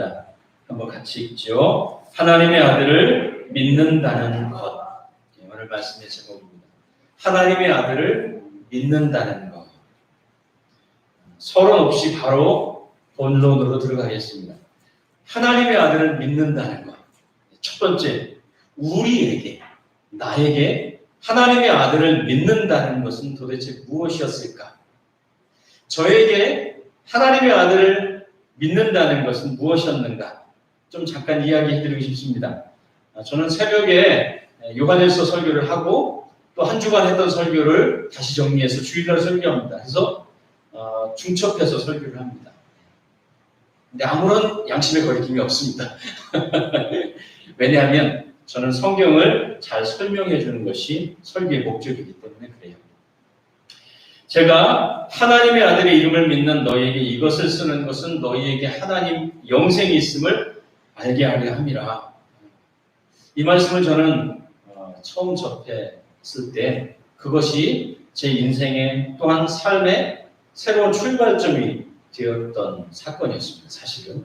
제목입니다. 한번 같이 읽죠. 하나님의 아들을 믿는다는 것. 예, 오늘 말씀의 제목입니다. 하나님의 아들을 믿는다는 것. 서론 없이 바로 본론으로 들어가겠습니다. 하나님의 아들을 믿는다는 것. 첫 번째, 우리에게, 나에게 하나님의 아들을 믿는다는 것은 도대체 무엇이었을까? 저에게 하나님의 아들을 믿는다는 것은 무엇이었는가? 좀 잠깐 이야기해 드리고 싶습니다. 아, 저는 새벽에 요한일서 설교를 하고 또 한 주간 했던 설교를 다시 정리해서 주일날 설교합니다. 그래서 어, 중첩해서 설교를 합니다. 근데 아무런 양심의 거리낌이 없습니다. 왜냐하면 저는 성경을 잘 설명해 주는 것이 설교의 목적이기 때문에. 제가 하나님의 아들의 이름을 믿는 너희에게 이것을 쓰는 것은 너희에게 하나님 영생이 있음을 알게 하려 함이라. 이 말씀을 저는 어, 처음 접했을 때 그것이 제 인생의 또한 삶의 새로운 출발점이 되었던 사건이었습니다. 사실은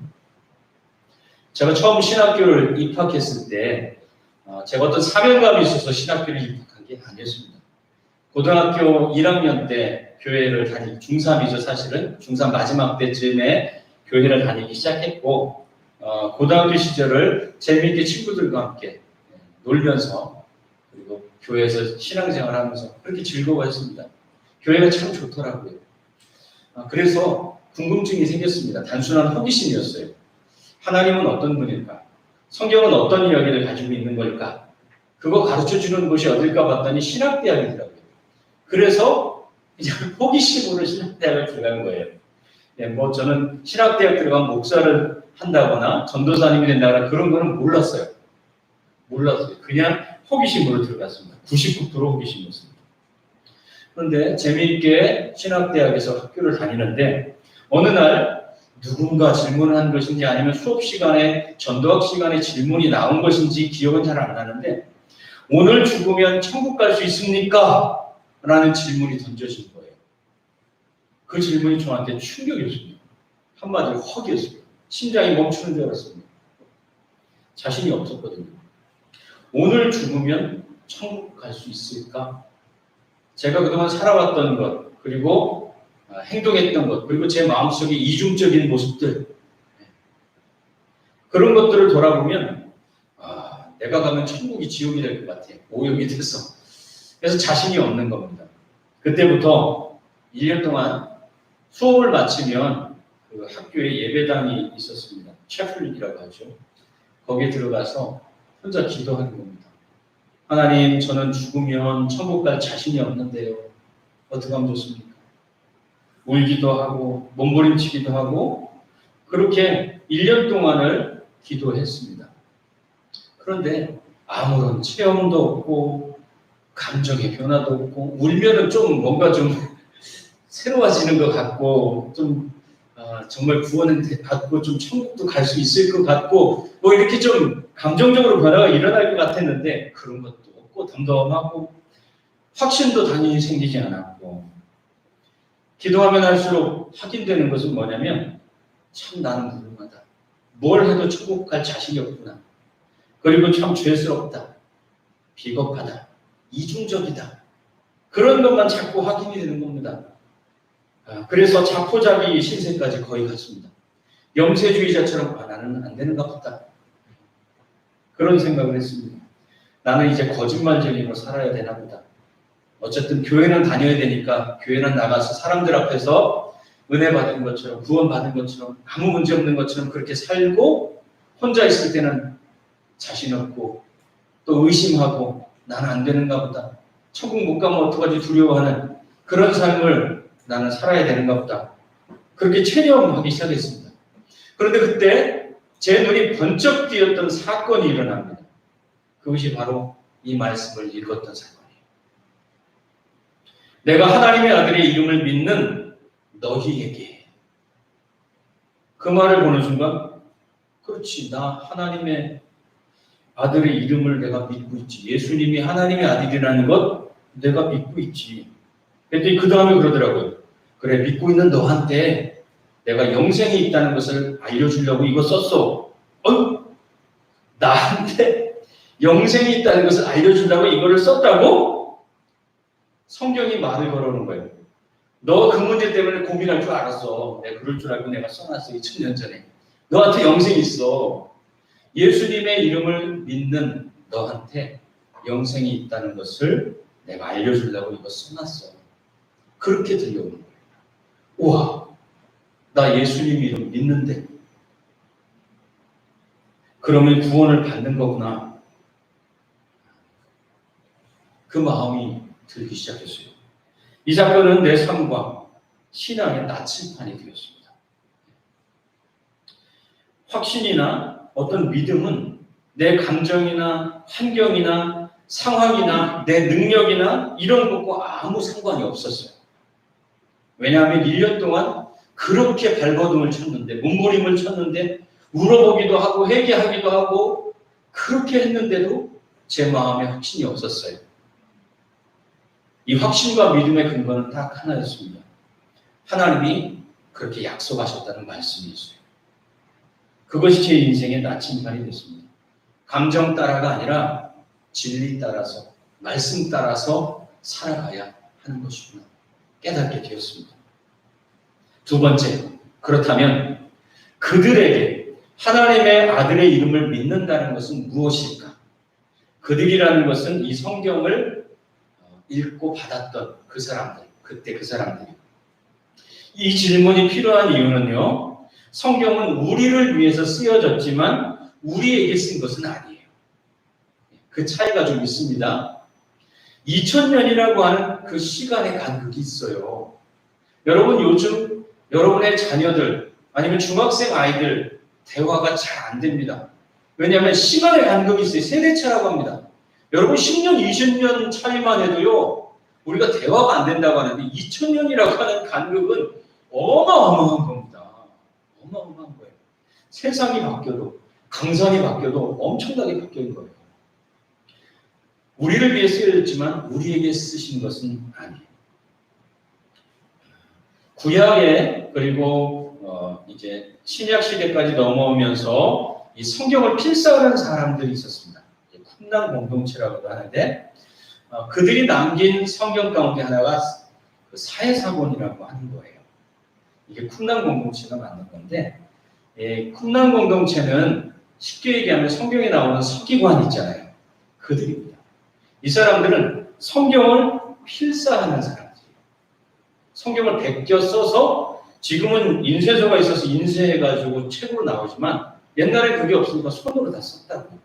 제가 처음 신학교를 입학했을 때 어, 제가 어떤 사명감이 있어서 신학교를 입학한 게 아니었습니다. 고등학교 1학년 때 교회를 다니 중3이죠 사실은 중3 마지막 때쯤에 교회를 다니기 시작했고 어, 고등학교 시절을 재미있게 친구들과 함께 놀면서 그리고 교회에서 신앙생활하면서 그렇게 즐거워했습니다. 교회가 참 좋더라고요. 어, 그래서 궁금증이 생겼습니다. 단순한 호기심이었어요. 하나님은 어떤 분일까? 성경은 어떤 이야기를 가지고 있는 걸까? 그거 가르쳐 주는 곳이 어딜까 봤더니 신학대학이더라고요. 그래서 이제 호기심으로 신학대학을 들어간 거예요. 네, 뭐 저는 신학대학 들어가면 목사를 한다거나 전도사님이 된다거나 그런 거는 몰랐어요. 몰랐어요. 그냥 호기심으로 들어갔습니다. 99% 호기심이었습니다. 그런데 재미있게 신학대학에서 학교를 다니는데 어느 날 누군가 질문을 한 것인지 아니면 수업 시간에 전도학 시간에 질문이 나온 것인지 기억은 잘 안 나는데 오늘 죽으면 천국 갈 수 있습니까? 라는 질문이 던져진 거예요. 그 질문이 저한테 충격이었습니다. 한마디로 헉이었어요. 심장이 멈추는 줄 알았습니다. 자신이 없었거든요. 오늘 죽으면 천국 갈 수 있을까? 제가 그동안 살아왔던 것, 그리고 아, 행동했던 것, 그리고 제 마음속의 이중적인 모습들, 그런 것들을 돌아보면, 아, 내가 가면 천국이 지옥이 될 것 같아. 오염이 돼서. 그래서 자신이 없는 겁니다. 그때부터 1년 동안 수업을 마치면 그 학교에 예배당이 있었습니다. 채플릭이라고 하죠. 거기에 들어가서 혼자 기도하는 겁니다. 하나님, 저는 죽으면 천국 갈 자신이 없는데요. 어떻게 하면 좋습니까? 울기도 하고, 몸부림치기도 하고, 그렇게 1년 동안을 기도했습니다. 그런데 아무런 체험도 없고, 감정의 변화도 없고, 울면은 좀 뭔가 좀 새로워지는 것 같고, 좀 아, 정말 구원은 받고 좀 천국도 갈 수 있을 것 같고, 뭐 이렇게 좀 감정적으로 변화가 일어날 것 같았는데 그런 것도 없고 덤덤하고 확신도 당연히 생기지 않았고 기도하면 할수록 확인되는 것은 뭐냐면 참 나는 무능하다. 뭘 해도 천국 갈 자신이 없구나. 그리고 참 죄스럽다. 비겁하다. 이중적이다. 그런 것만 자꾸 확인이 되는 겁니다. 아, 그래서 자포자기 신세까지 거의 갔습니다. 영세주의자처럼 아, 나는 안 되는가 보다. 그런 생각을 했습니다. 나는 이제 거짓말쟁이로 살아야 되나 보다. 어쨌든 교회는 다녀야 되니까 교회는 나가서 사람들 앞에서 은혜 받은 것처럼 구원 받은 것처럼 아무 문제 없는 것처럼 그렇게 살고 혼자 있을 때는 자신 없고 또 의심하고 나는 안 되는가 보다. 천국 못 가면 어떡하지 두려워하는 그런 삶을 나는 살아야 되는가 보다. 그렇게 체념하기 시작했습니다. 그런데 그때 제 눈이 번쩍 띄었던 사건이 일어납니다. 그것이 바로 이 말씀을 읽었던 사건이에요. 내가 하나님의 아들의 이름을 믿는 너희에게 그 말을 보는 순간 그렇지 나 하나님의 아들의 이름을 내가 믿고 있지 예수님이 하나님의 아들이라는 것 내가 믿고 있지 그랬더니 그 다음에 그러더라고요 그래 믿고 있는 너한테 내가 영생이 있다는 것을 알려주려고 이거 썼어. 어? 나한테 영생이 있다는 것을 알려주려고 이거를 썼다고? 성경이 말을 걸어놓은 거예요. 너 그 문제 때문에 고민할 줄 알았어. 내가 그럴 줄 알고 내가 써놨어. 2000년 전에. 너한테 영생이 있어. 예수님의 이름을 믿는 너한테 영생이 있다는 것을 내가 알려주려고 이거 써놨어. 그렇게 들려오는 거예요. 우와, 나 예수님 이름 믿는데. 그러면 구원을 받는 거구나. 그 마음이 들기 시작했어요. 이 사건은 내 삶과 신앙의 나침판이 되었습니다. 확신이나 어떤 믿음은 내 감정이나 환경이나 상황이나 내 능력이나 이런 것과 아무 상관이 없었어요. 왜냐하면 1년 동안 그렇게 발버둥을 쳤는데, 몸부림을 쳤는데, 울어보기도 하고, 회개하기도 하고, 그렇게 했는데도 제 마음에 확신이 없었어요. 이 확신과 믿음의 근거는 딱 하나였습니다. 하나님이 그렇게 약속하셨다는 말씀이었어요. 그것이 제 인생의 나침반이 됐습니다. 감정 따라가 아니라 진리 따라서, 말씀 따라서 살아가야 하는 것이구나. 깨닫게 되었습니다. 두 번째, 그렇다면 그들에게 하나님의 아들의 이름을 믿는다는 것은 무엇일까? 그들이라는 것은 이 성경을 읽고 받았던 그 사람들, 그때 그 사람들이. 이 질문이 필요한 이유는요, 성경은 우리를 위해서 쓰여졌지만 우리에게 쓴 것은 아니에요. 그 차이가 좀 있습니다. 2000년이라고 하는 그 시간의 간극이 있어요. 여러분 요즘 여러분의 자녀들 아니면 중학생 아이들 대화가 잘 안 됩니다. 왜냐하면 시간의 간극이 있어요. 세대차라고 합니다. 여러분 10년, 20년 차이만 해도요. 우리가 대화가 안 된다고 하는데 2000년이라고 하는 간극은 어마어마한 겁니다. 세상이 바뀌어도 강산이 바뀌어도 엄청나게 바뀐 거예요. 우리를 위해 쓰여졌지만 우리에게 쓰신 것은 아니에요. 구약에 그리고 어 이제 신약 시대까지 넘어오면서 이 성경을 필사하는 사람들이 있었습니다. 쿰난 공동체라고도 하는데 어 그들이 남긴 성경 가운데 하나가 그 사회사본이라고 하는 거예요. 이게 쿰난 공동체가 맞는 건데 예, 쿰난 공동체는 쉽게 얘기하면 성경에 나오는 서기관 있잖아요. 그들입니다. 이 사람들은 성경을 필사하는 사람들이에요. 성경을 베껴 써서 지금은 인쇄소가 있어서 인쇄해가지고 책으로 나오지만 옛날에 그게 없으니까 손으로 다 썼다고.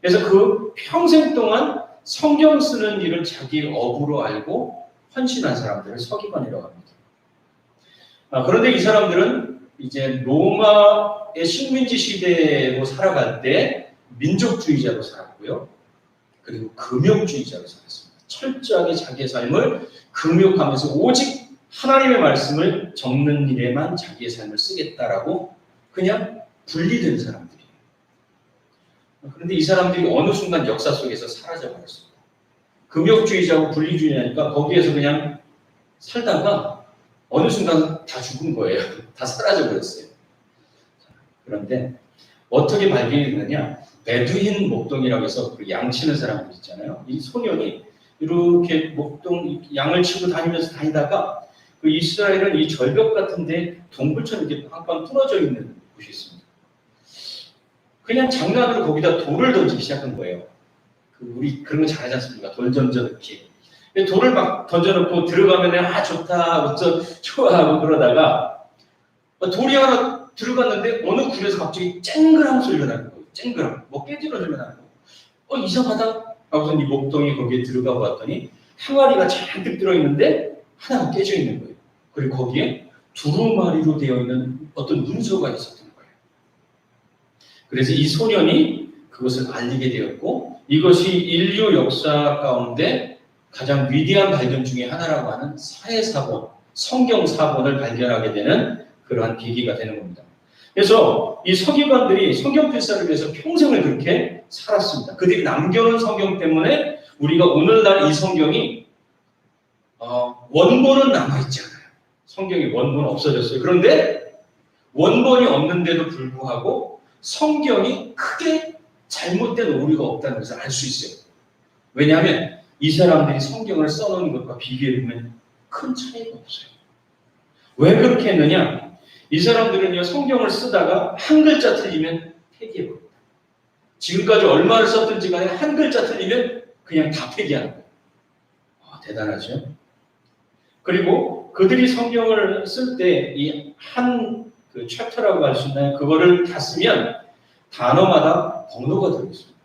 그래서 그 평생 동안 성경 쓰는 일을 자기 업으로 알고 헌신한 사람들을 서기관이라고 합니다. 아, 그런데 이 사람들은 이제 로마의 식민지 시대로 살아갈 때 민족주의자로 살았고요. 그리고 금욕주의자로 살았습니다. 철저하게 자기의 삶을 금욕하면서 오직 하나님의 말씀을 적는 일에만 자기의 삶을 쓰겠다라고 그냥 분리된 사람들이에요. 그런데 이 사람들이 어느 순간 역사 속에서 사라져 버렸습니다. 금욕주의자고 분리주의자니까 거기에서 그냥 살다가 어느 순간 다 죽은 거예요. 다 사라져 버렸어요. 그런데 어떻게 발견이 됐느냐? 베두인 목동이라고 해서 그양 치는 사람들 있잖아요. 이 소년이 이렇게 목동 양을 치고 다니면서 다니다가 그 이스라엘은 이 절벽 같은데 동굴처럼 이렇게 빵빵 뚫어져 있는 곳이 있습니다. 그냥 장난으로 거기다 돌을 던지기 시작한 거예요. 그 우리 그런 거 잘하지 않습니까? 돌 던져 넣기. 돌을 막 던져놓고 들어가면 아 좋다, 어쩌 좋아 하고 그러다가 돌이 하나 들어갔는데 어느 굴에서 갑자기 쨍그랑 소리가 나는 거예요. 쨍그랑 뭐 깨지는 소리가 나는 거예요. 어 이상하다. 하고서 이 목동이 거기에 들어가 봤더니 항아리가 잔뜩 들어있는데 하나가 깨져 있는 거예요. 그리고 거기에 두루마리로 되어 있는 어떤 문서가 있었던 거예요. 그래서 이 소년이 그것을 알리게 되었고 이것이 인류 역사 가운데 가장 위대한 발견 중에 하나라고 하는 사회사본, 성경사본을 발견하게 되는 그러한 계기가 되는 겁니다. 그래서 이 서기관들이 성경 필사를 위해서 평생을 그렇게 살았습니다. 그들이 남겨놓은 성경 때문에 우리가 오늘날 이 성경이 어, 원본은 남아있지 않아요. 성경이 원본은 없어졌어요. 그런데 원본이 없는데도 불구하고 성경이 크게 잘못된 오류가 없다는 것을 알 수 있어요. 왜냐하면 이 사람들이 성경을 써놓은 것과 비교해 보면 큰 차이가 없어요. 왜 그렇게 했느냐? 이 사람들은요 성경을 쓰다가 한 글자 틀리면 폐기해 버립니다. 지금까지 얼마를 썼든지 간에 한 글자 틀리면 그냥 다 폐기하는 거예요. 아, 대단하죠? 그리고 그들이 성경을 쓸 때 이 한 그 챕터라고 할 수 있나요? 그거를 다 쓰면 단어마다 번호가 들어있습니다.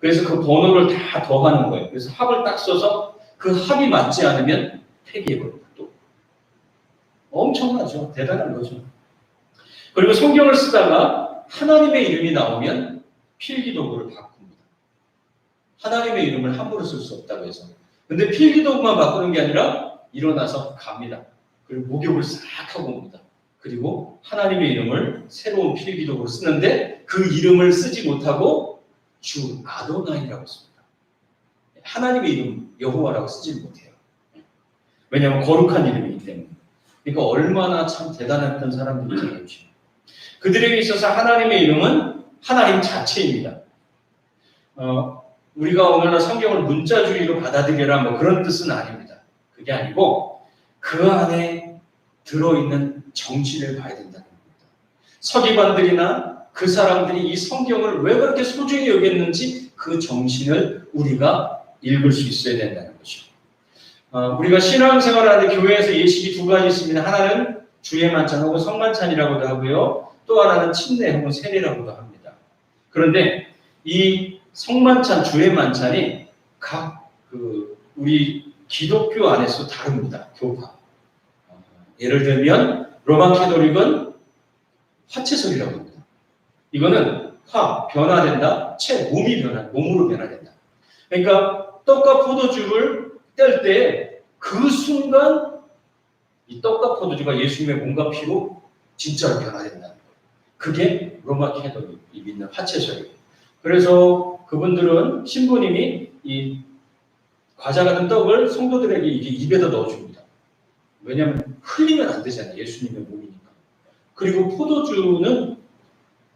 그래서 그 번호를 다 더하는 거예요. 그래서 합을 딱 써서 그 합이 맞지 않으면 폐기해버립니다. 또. 엄청나죠. 대단한 거죠. 그리고 성경을 쓰다가 하나님의 이름이 나오면 필기도구를 바꿉니다. 하나님의 이름을 함부로 쓸 수 없다고 해서. 근데 필기도구만 바꾸는 게 아니라 일어나서 갑니다. 그리고 목욕을 싹 하고 옵니다. 그리고 하나님의 이름을 새로운 필기도구로 쓰는데 그 이름을 쓰지 못하고 주 아도나이라고 씁니다. 하나님의 이름 여호와라고 쓰지 못해요. 왜냐하면 거룩한 이름이기 때문에. 그러니까 얼마나 참 대단했던 사람들이지. 그들에게 있어서 하나님의 이름은 하나님 자체입니다. 어, 우리가 오늘날 성경을 문자주의로 받아들여라 뭐 그런 뜻은 아닙니다. 그게 아니고 그 안에 들어있는 정신을 봐야 된다는 겁니다. 서기관들이나 그 사람들이 이 성경을 왜 그렇게 소중히 여겼는지 그 정신을 우리가 읽을 수 있어야 된다는 거죠. 어, 우리가 신앙생활을 하는데 교회에서 예식이 두 가지 있습니다. 하나는 주의 만찬 혹은 성만찬이라고도 하고요. 또 하나는 침례 혹은 세례라고도 합니다. 그런데 이 성만찬, 주의 만찬이 각 그 우리 기독교 안에서 다릅니다. 교파. 어, 예를 들면 로마 캐톨릭은 화채설이라고 합니다. 이거는 화 변화된다, 채 몸이 변화, 몸으로 변화된다. 그러니까 떡과 포도주를 뗄 때 그 순간 이 떡과 포도주가 예수님의 몸과 피로 진짜로 변화된다는 거예요. 그게 로마 캐톨릭이 믿는 화채설이에요. 그래서 그분들은 신부님이 이 과자 같은 떡을 성도들에게 이게 입에다 넣어줍니다. 왜냐하면 흘리면 안 되잖아요. 예수님의 몸이니까. 그리고 포도주는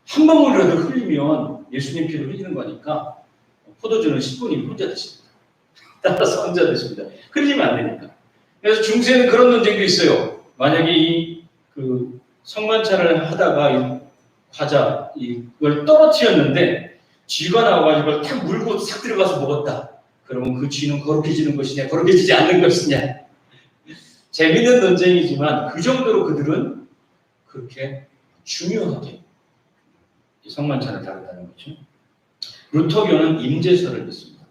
한 방울이라도 흘리면 예수님 피를 흘리는 거니까 포도주는 신부님이 혼자 드십니다. 따라서 혼자 드십니다. 흘리면 안 되니까. 그래서 중세는 그런 논쟁도 있어요. 만약에 이 그 성만찬을 하다가 이 과자 이걸 떨어뜨렸는데 쥐가 나와가지고 탁 물고 싹 들어가서 먹었다. 그러면 그 쥐는 거룩해지는 것이냐, 거룩해지지 않는 것이냐. 재밌는 논쟁이지만 그 정도로 그들은 그렇게 중요하게 이 성만찬을 다룬다는 거죠. 루터교는 임재설을 믿습니다.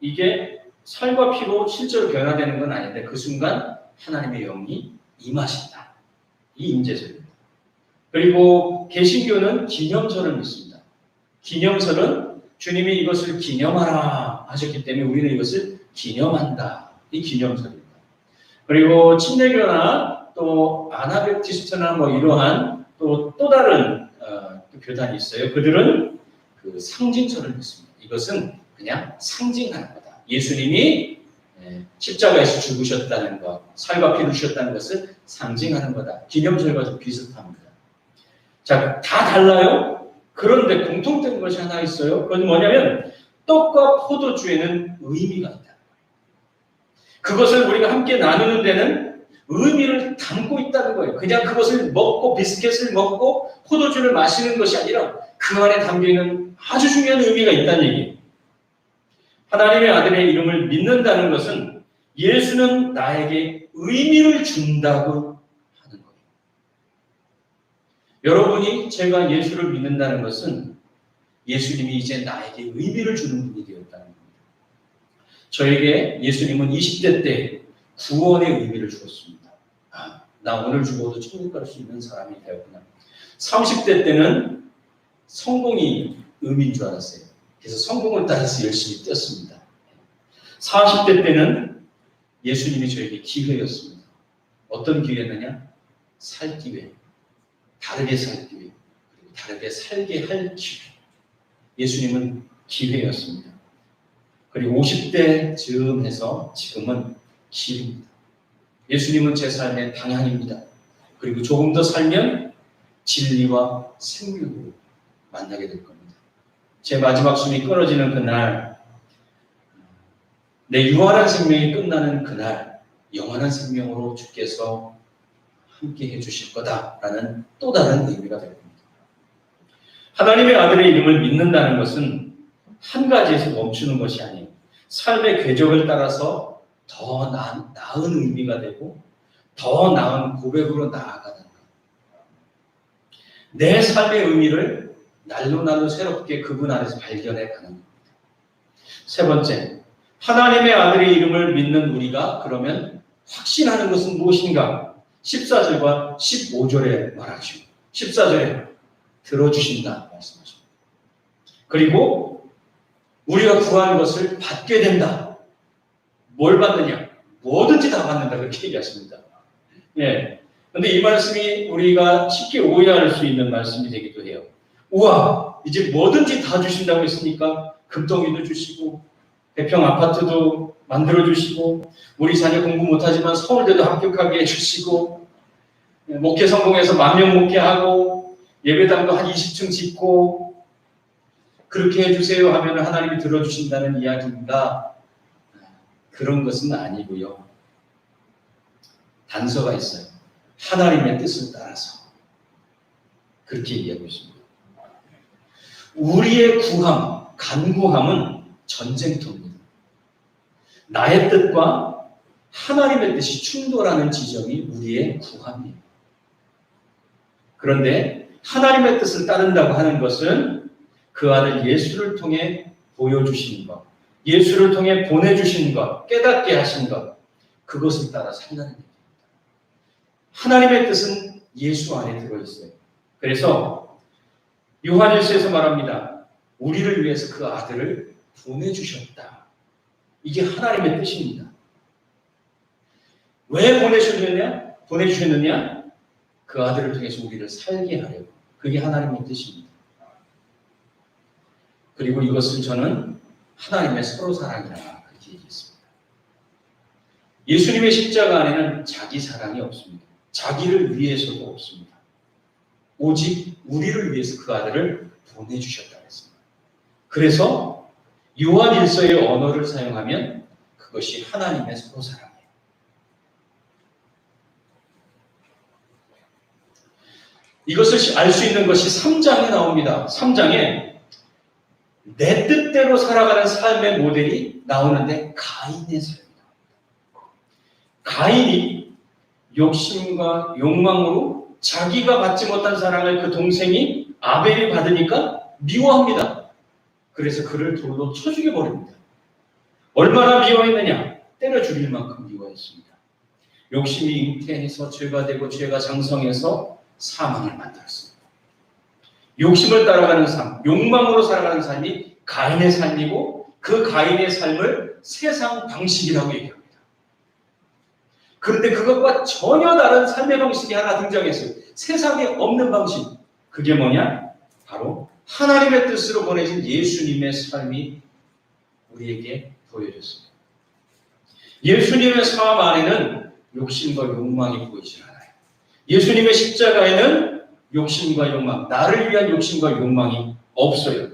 이게 살과 피로 실제로 변화되는 건 아닌데 그 순간 하나님의 영이 임하신다. 이 임재설입니다. 그리고 개신교는 기념설을 믿습니다. 기념설은 주님이 이것을 기념하라 하셨기 때문에 우리는 이것을 기념한다. 이 기념설입니다. 그리고 침례교나 또 아나베티스트나 뭐 이러한 또, 또 다른 어, 또 교단이 있어요. 그들은 그 상징설을 믿습니다. 이것은 그냥 상징하는 거다. 예수님이 예, 십자가에서 죽으셨다는 것, 살과 피를 주셨다는 것을 상징하는 거다. 기념설과 좀 비슷합니다. 자, 다 달라요. 그런데 공통된 것이 하나 있어요. 그건 뭐냐면 떡과 포도주에는 의미가 있다. 그것을 우리가 함께 나누는 데는 의미를 담고 있다는 거예요. 그냥 그것을 먹고 비스켓을 먹고 포도주를 마시는 것이 아니라 그 안에 담겨 있는 아주 중요한 의미가 있다는 얘기예요. 하나님의 아들의 이름을 믿는다는 것은 예수는 나에게 의미를 준다고 하는 거예요. 여러분이 제가 예수를 믿는다는 것은 예수님이 이제 나에게 의미를 주는 분이 되었다는 겁니다. 저에게 예수님은 20대 때 구원의 의미를 주었습니다. 아, 나 오늘 죽어도 천국 갈 수 있는 사람이 되었구나. 30대 때는 성공이 의미인 줄 알았어요. 그래서 성공을 따라서 열심히 뛰었습니다. 40대 때는 예수님이 저에게 기회였습니다. 어떤 기회느냐? 살 기회. 다르게 살 기회. 그리고 다르게 살게 할 기회. 예수님은 기회였습니다. 그리고 50대 즈음 해서 지금은 길입니다. 예수님은 제 삶의 방향입니다. 그리고 조금 더 살면 진리와 생명으로 만나게 될 겁니다. 제 마지막 숨이 끊어지는 그날, 내 유한한 생명이 끝나는 그날, 영원한 생명으로 주께서 함께 해주실 거다라는 또 다른 의미가 될 겁니다. 하나님의 아들의 이름을 믿는다는 것은 한 가지에서 멈추는 것이 아니에요. 삶의 궤적을 따라서 더 나은, 나은 의미가 되고 더 나은 고백으로 나아가는 것. 내 삶의 의미를 날로 날로 새롭게 그분 안에서 발견해 가는 겁니다. 세 번째, 하나님의 아들의 이름을 믿는 우리가 그러면 확신하는 것은 무엇인가? 14절과 15절에 말하죠. 14절에 들어주신다 말씀하십니다. 그리고 우리가 구하는 것을 받게 된다. 뭘 받느냐? 뭐든지 다 받는다. 그렇게 얘기하십니다. 예. 근데 이 말씀이 우리가 쉽게 오해할 수 있는 말씀이 되기도 해요. 우와, 이제 뭐든지 다 주신다고 했으니까 금덩이도 주시고, 배평 아파트도 만들어 주시고, 우리 자녀 공부 못하지만 서울대도 합격하게 해주시고, 예, 목회 성공해서 만 명 목회하고, 예배당도 한 20층 짓고, 그렇게 해주세요 하면 하나님이 들어주신다는 이야기입니다. 그런 것은 아니고요. 단서가 있어요. 하나님의 뜻을 따라서 그렇게 얘기하고 있습니다. 우리의 구함, 간구함은 전쟁터입니다. 나의 뜻과 하나님의 뜻이 충돌하는 지점이 우리의 구함이에요. 그런데 하나님의 뜻을 따른다고 하는 것은 그 아들 예수를 통해 보여주신 것, 예수를 통해 보내주신 것, 깨닫게 하신 것, 그것을 따라 살라는 얘기입니다. 하나님의 뜻은 예수 안에 들어있어요. 그래서 요한일서에서 말합니다. 우리를 위해서 그 아들을 보내주셨다. 이게 하나님의 뜻입니다. 왜 보내주셨느냐? 보내주셨느냐? 그 아들을 통해서 우리를 살게 하려고. 그게 하나님의 뜻입니다. 그리고 이것을 저는 하나님의 서로 사랑이라 그렇게 얘기했습니다. 예수님의 십자가 안에는 자기 사랑이 없습니다. 자기를 위해서도 없습니다. 오직 우리를 위해서 그 아들을 보내주셨다고 했습니다. 그래서 요한 일서의 언어를 사용하면 그것이 하나님의 서로 사랑이에요. 이것을 알 수 있는 것이 3장에 나옵니다. 3장에 내 뜻대로 살아가는 삶의 모델이 나오는데 가인의 삶이다. 가인이 욕심과 욕망으로 자기가 받지 못한 사랑을 그 동생이 아벨이 받으니까 미워합니다. 그래서 그를 돌로 쳐 죽여버립니다. 얼마나 미워했느냐? 때려 죽일 만큼 미워했습니다. 욕심이 잉태해서 죄가 되고 죄가 장성해서 사망을 만들었습니다. 욕심을 따라가는 삶, 욕망으로 살아가는 삶이 가인의 삶이고 그 가인의 삶을 세상 방식이라고 얘기합니다. 그런데 그것과 전혀 다른 삶의 방식이 하나 등장했어요. 세상에 없는 방식. 그게 뭐냐? 바로 하나님의 뜻으로 보내진 예수님의 삶이 우리에게 보여졌습니다. 예수님의 삶 안에는 욕심과 욕망이 보이질 않아요. 예수님의 십자가에는 욕심과 욕망, 나를 위한 욕심과 욕망이 없어요.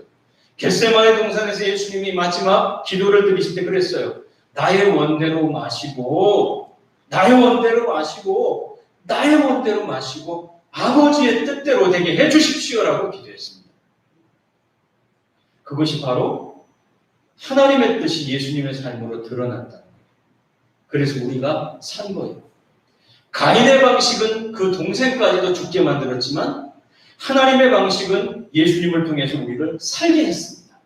겟세마의 동산에서 예수님이 마지막 기도를 드리실 때 그랬어요. 나의 원대로 마시고, 나의 원대로 마시고, 나의 원대로 마시고, 아버지의 뜻대로 되게 해주십시오라고 기도했습니다. 그것이 바로 하나님의 뜻이 예수님의 삶으로 드러났다. 그래서 우리가 산 거예요. 가인의 방식은 그 동생까지도 죽게 만들었지만 하나님의 방식은 예수님을 통해서 우리를 살게 했습니다.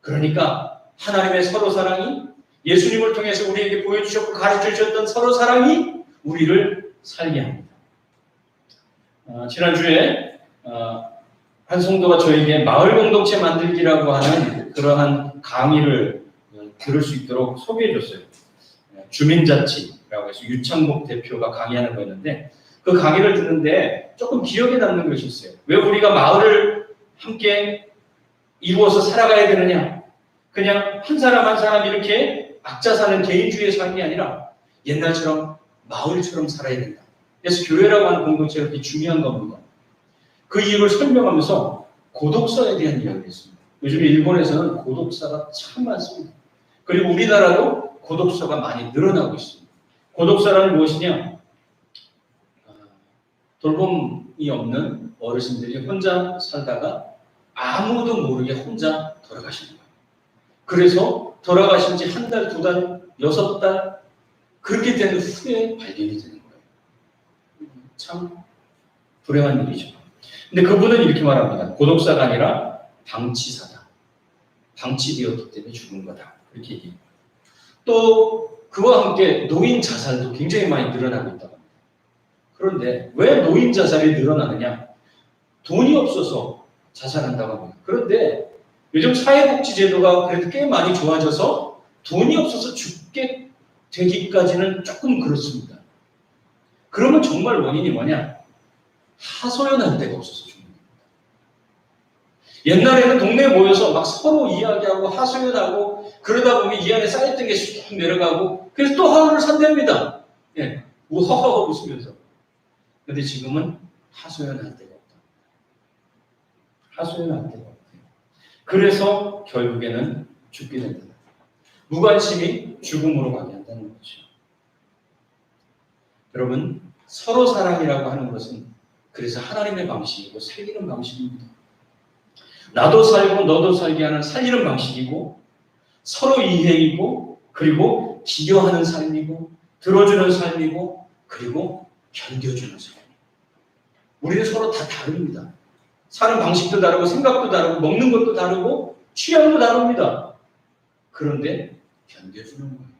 그러니까 하나님의 서로 사랑이 예수님을 통해서 우리에게 보여주셨고 가르쳐 주셨던 서로 사랑이 우리를 살게 합니다. 어, 지난주에 어, 한 성도가 저에게 마을 공동체 만들기라고 하는 그러한 강의를 어, 들을 수 있도록 소개해 줬어요. 주민자치 라고 해서 유창목 대표가 강의하는 거였는데 그 강의를 듣는데 조금 기억에 남는 것이 있어요. 왜 우리가 마을을 함께 이루어서 살아가야 되느냐? 그냥 한 사람 한 사람 이렇게 각자 사는 개인주의 삶이 아니라 옛날처럼 마을처럼 살아야 된다. 그래서 교회라고 하는 공동체가 그렇게 중요한 겁니다. 그 이유를 설명하면서 고독사에 대한 이야기를 했습니다. 요즘 일본에서는 고독사가 참 많습니다. 그리고 우리나라도 고독사가 많이 늘어나고 있습니다. 고독사란 무엇이냐? 아, 돌봄이 없는 어르신들이 혼자 살다가 아무도 모르게 혼자 돌아가시는 거예요. 그래서 돌아가신 지 한 달, 두 달, 여섯 달 그렇게 된 후에 발견이 되는 거예요. 참 불행한 일이죠. 근데 그분은 이렇게 말합니다. 고독사가 아니라 방치사다. 방치되었기 때문에 죽은 거다. 이렇게 얘기해요. 또 그와 함께 노인 자살도 굉장히 많이 늘어나고 합니다. 그런데 왜 노인 자살이 늘어나느냐? 돈이 없어서 자살한다고 합니다. 그런데 요즘 사회복지제도가 그래도 꽤 많이 좋아져서 돈이 없어서 죽게 되기까지는 조금 그렇습니다. 그러면 정말 원인이 뭐냐? 하소연할 데가 없어서 죽는 겁니다. 옛날에는 동네에 모여서 막 서로 이야기하고 하소연하고 그러다 보면 이 안에 쌓였던 게 쑥 내려가고 그래서 또 하루를 산답니다. 예, 우하하 웃으면서. 근데 지금은 하소연할 데가 없다. 하소연할 데가 없대요. 그래서 결국에는 죽게 된다. 무관심이 죽음으로 가게 한다는 거죠. 여러분, 서로 사랑이라고 하는 것은 그래서 하나님의 방식이고 살리는 방식입니다. 나도 살고 너도 살게 하는 살리는 방식이고 서로 이해이고 그리고 기여하는 삶이고 들어주는 삶이고 그리고 견뎌주는 삶. 우리는 서로 다 다릅니다. 사는 방식도 다르고 생각도 다르고 먹는 것도 다르고 취향도 다릅니다. 그런데 견뎌주는 거예요.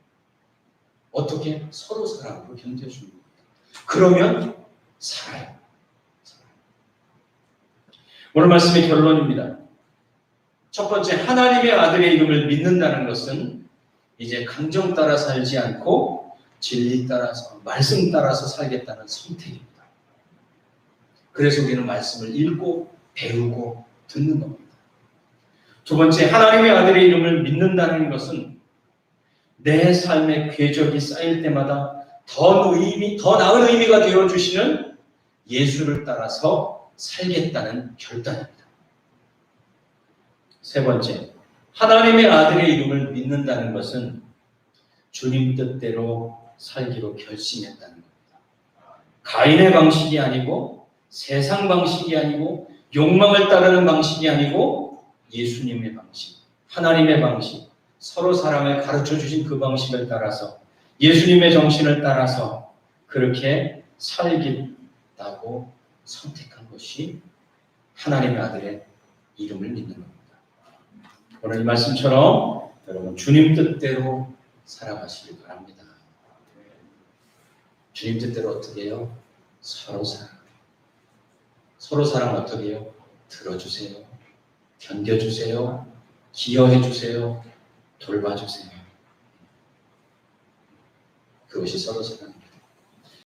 어떻게 서로 사랑으로 견뎌주는 겁니다. 그러면 살아요. 살아요. 오늘 말씀의 결론입니다. 첫 번째 하나님의 아들의 이름을 믿는다는 것은 이제 감정 따라 살지 않고 진리 따라서 말씀 따라서 살겠다는 선택입니다. 그래서 우리는 말씀을 읽고 배우고 듣는 겁니다. 두 번째 하나님의 아들의 이름을 믿는다는 것은 내 삶의 궤적이 쌓일 때마다 더 의미, 더 나은 의미가 되어 주시는 예수를 따라서 살겠다는 결단입니다. 세 번째, 하나님의 아들의 이름을 믿는다는 것은 주님 뜻대로 살기로 결심했다는 겁니다. 가인의 방식이 아니고 세상 방식이 아니고 욕망을 따르는 방식이 아니고 예수님의 방식, 하나님의 방식, 서로 사랑을 가르쳐 주신 그 방식을 따라서 예수님의 정신을 따라서 그렇게 살겠다고 선택한 것이 하나님의 아들의 이름을 믿는 겁니다. 오늘 이 말씀처럼 여러분 주님 뜻대로 살아가시길 바랍니다. 주님 뜻대로 어떻게 해요? 서로 사랑. 서로 사랑 어떻게 해요? 들어주세요. 견뎌주세요. 기여해주세요. 돌봐주세요. 그것이 서로 사랑입니다.